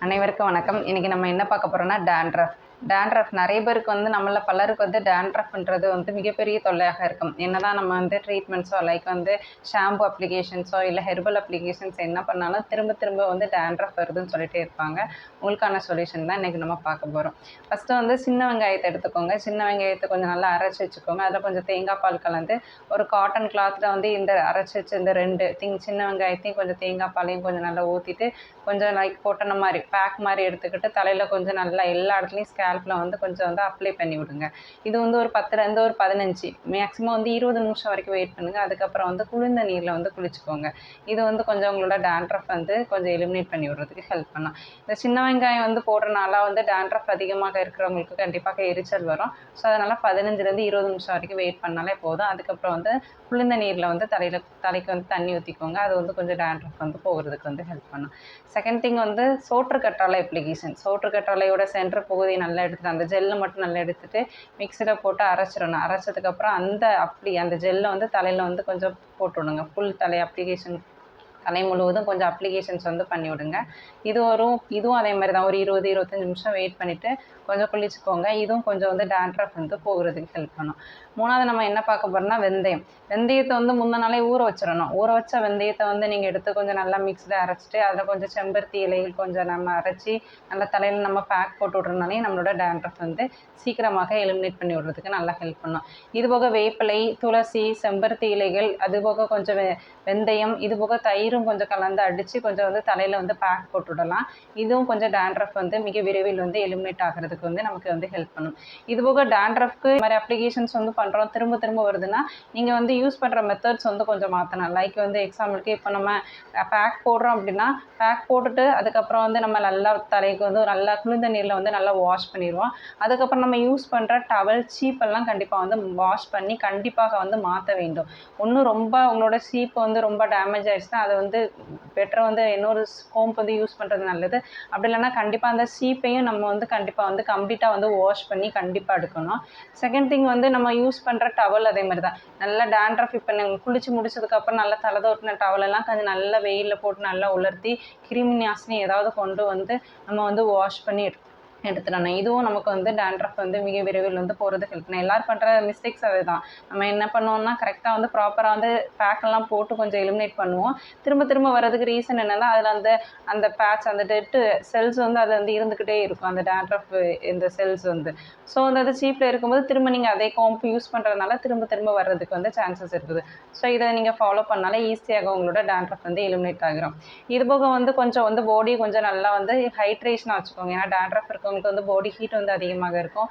அனைவருக்கும் வணக்கம். இன்றைக்கி நம்ம என்ன பார்க்க போகிறோன்னா டேண்ட்ரஃப். டேண்ட்ரஃப் நிறைய பேருக்கு வந்து நம்மள பலருக்கு வந்து டேண்ட்ரஃப்ன்றது வந்து மிகப்பெரிய தொல்லையாக இருக்கும். என்னதான் நம்ம வந்து ட்ரீட்மெண்ட்ஸோ லைக் வந்து ஷாம்பு அப்ளிகேஷன்ஸோ இல்லை ஹெர்பல் அப்ளிகேஷன்ஸ் என்ன பண்ணாலும் திரும்ப திரும்ப வந்து டேண்ட்ரஃப் வருதுன்னு சொல்லிட்டே இருப்பாங்க. உங்களுக்கான சொல்யூஷன் தான் இன்றைக்கி நம்ம பார்க்க போகிறோம் ஃபஸ்ட்டு வந்து சின்ன வெங்காயத்தை எடுத்துக்கோங்க. சின்ன வெங்காயத்தை கொஞ்சம் நல்லா அரைச்சி வச்சுக்கோங்க. அதில் கொஞ்சம் தேங்காய் பால் கலந்து ஒரு காட்டன் கிளாத்தில் வந்து இந்த அரைச்சி வச்சு இந்த ரெண்டு திங் சின்ன வெங்காயத்தையும் கொஞ்சம் தேங்காய் பாலையும் கொஞ்சம் நல்லா ஊற்றிட்டு கொஞ்சம் லைக் பொட்டன மாதிரி பேக் மாதிரி எடுத்துக்கிட்டு தலையில் கொஞ்சம் நல்லா எல்லா இடத்துலையும் ஸ்கேல்பில் வந்து கொஞ்சம் வந்து அப்ளை பண்ணி விடுங்க. இது வந்து ஒரு பத்துலேருந்து ஒரு பதினஞ்சு மேக்ஸிமம் வந்து இருபது நிமிஷம் வரைக்கும் வெயிட் பண்ணுங்கள் அதுக்கப்புறம் வந்து குளிர்ந்த நீரில் வந்து குளிச்சுக்கோங்க. இது வந்து கொஞ்சம் உங்களோட டேண்ட்ரஃப் வந்து கொஞ்சம் எலிமினேட் பண்ணி விடுறதுக்கு ஹெல்ப் பண்ணும். இந்த சின்ன வெங்காயம் வந்து போடுறனால வந்து டேண்ட்ரஃப் அதிகமாக இருக்கிறவங்களுக்கு கண்டிப்பாக எரிச்சல் வரும். ஸோ அதனால் பதினஞ்சுலேருந்து இருபது நிமிஷம் வரைக்கும் வெயிட் பண்ணாலே போதும். அதுக்கப்புறம் வந்து குளிர்ந்த நீரில் வந்து தலையில் தலைக்கு வந்து தண்ணி ஊற்றிக்கோங்க அது வந்து கொஞ்சம் டேண்ட்ரஃப் வந்து போகிறதுக்கு வந்து ஹெல்ப் பண்ணும். செகண்ட் திங் வந்து சோற்று கற்றாழை அப்ளிகேஷன் சோற்று கற்றாழையோட சென்டர் பகுதியை நல்லா எடுத்துட்டு அந்த ஜெல்லை மட்டும் நல்லா எடுத்துட்டு மிக்சியில் போட்டு அரைச்சிடணும். அரைச்சதுக்கப்புறம் அந்த அப்படி அந்த ஜெல்லை வந்து தலையில் வந்து கொஞ்சம் போட்டு விடுங்க ஃபுல் தலை அப்ளிகேஷன் தலை முழுவதும் கொஞ்சம் அப்ளிகேஷன்ஸ் வந்து பண்ணி விடுங்க இது வரும் இதுவும் அதே மாதிரி தான் ஒரு இருபது இருபத்தஞ்சி நிமிஷம் வெயிட் பண்ணிவிட்டு கொஞ்சம் குளிச்சுக்கோங்க. இதுவும் கொஞ்சம் வந்து டேண்ட்ரஃப் வந்து போகிறதுக்கு ஹெல்ப் பண்ணும். மூணாவது நம்ம என்ன பார்க்க போகிறோம்னா வெந்தயம். வெந்தயத்தை வந்து முந்தின நாளே ஊற வச்சிடணும். ஊற வச்ச வெந்தயத்தை வந்து நீங்கள் எடுத்து கொஞ்சம் நல்லா மிக்ஸ்டு அரைச்சிட்டு அதில் கொஞ்சம் செம்பருத்தி இலைகள் கொஞ்சம் நம்ம அரைச்சி நல்லா தலையில் நம்ம பேக் போட்டு விட்றனாலே நம்மளோட டேண்ட்ரஃப் வந்து சீக்கிரமாக எலிமினேட் பண்ணி விடுறதுக்கு நல்லா ஹெல்ப் பண்ணும். இது போக வேப்பிலை துளசி செம்பருத்தி இலைகள் அது போக கொஞ்சம் வெ வெந்தயம் இது போக கொஞ்சம் கலந்து அடித்து கொஞ்சம் வந்து தலையில் வந்து பேக் போட்டு விடலாம் இதுவும் கொஞ்சம் டேண்ட்ரஃப் வந்து மிக விரைவில் வந்து எலிமினேட் ஆகிறதுக்கு வந்து நமக்கு வந்து ஹெல்ப் பண்ணும். இது போக டேண்ட்ரஃப்க்கு இந்த மாதிரி அப்ளிகேஷன்ஸ் வந்து பண்ணுறோம் திரும்ப திரும்ப வருதுன்னா நீங்கள் வந்து யூஸ் பண்ணுற மெத்தட்ஸ் வந்து கொஞ்சம் மாற்றணும் லைக் வந்து எக்ஸாம்பிளுக்கு இப்போ நம்ம பேக் போடுறோம் அப்படின்னா பேக் போட்டுட்டு அதுக்கப்புறம் வந்து நம்ம நல்லா தலைக்கு வந்து நல்லா குளிர்ந்த நீரில் வந்து நல்லா வாஷ் பண்ணிடுவோம். அதுக்கப்புறம் நம்ம யூஸ் பண்ணுற டவல் சீப்பெல்லாம் கண்டிப்பாக வந்து வாஷ் பண்ணி கண்டிப்பாக வந்து மாற்ற வேண்டும். ஒன்றும் ரொம்ப உங்களோட சீப்பு வந்து ரொம்ப டேமேஜ் ஆயிடுச்சுன்னா அதை வந்து வந்து பெட்டர் வந்து இன்னொரு கோம்ப் வந்து யூஸ் பண்ணுறது நல்லது. அப்படி இல்லைன்னா கண்டிப்பாக அந்த சீப்பையும் நம்ம வந்து கண்டிப்பாக வந்து கம்ப்ளீட்டாக வந்து வாஷ் பண்ணி கண்டிப்பாக எடுக்கணும். செகண்ட் திங் வந்து நம்ம யூஸ் பண்ணுற டவல் அதே மாதிரி தான் நல்லா டேண்ட்ரஃப் இப்போ நாங்கள் குளிச்சு முடிச்சதுக்கப்புறம் நல்லா தலை தோட்டின டவலெல்லாம் கொஞ்சம் நல்லா வெயிலில் போட்டு நல்லா உலர்த்தி கிருமி நாசினி ஏதாவது கொண்டு வந்து நம்ம வந்து வாஷ் பண்ணி எடுக்கணும். எடுத்துடணும். இதுவும் நமக்கு வந்து டேண்ட்ரஃப் வந்து மிக விரைவில் வந்து போகிறது ஹெல்ப் பண்ணும் எல்லோரும் பண்ணுற மிஸ்டேக்ஸ் அது தான் நம்ம என்ன பண்ணுவோம்னா கரெக்டாக வந்து ப்ராப்பராக வந்து பேக்கெல்லாம் போட்டு கொஞ்சம் எலிமினேட் பண்ணுவோம். திரும்ப திரும்ப வர்றதுக்கு ரீசன் என்னென்னா அதில் அந்த அந்த பேட்ச் அந்த டெட்டு செல்ஸ் வந்து அது வந்து இருந்துக்கிட்டே இருக்கும். அந்த டேண்ட்ரஃப் இந்த செல்ஸ் வந்து. ஸோ அந்த அது சீப்பில் இருக்கும்போது திரும்ப நீங்கள் அதே காம்பு யூஸ் பண்ணுறதுனால திரும்ப திரும்ப வர்றதுக்கு வந்து சான்சஸ் இருக்குது. ஸோ இதை நீங்கள் ஃபாலோ பண்ணாலே ஈஸியாக உங்களோட டேண்ட்ரஃப் வந்து எலிமினேட் ஆகிரும். இது போக வந்து கொஞ்சம் வந்து பாடி கொஞ்சம் நல்லா வந்து ஹைட்ரேஷனாக வச்சுக்கோங்க. ஏன்னா டேண்ட்ரஃப் இருக்கும் இருக்கவங்களுக்கு வந்து பாடி ஹீட் வந்து அதிகமாக இருக்கும்.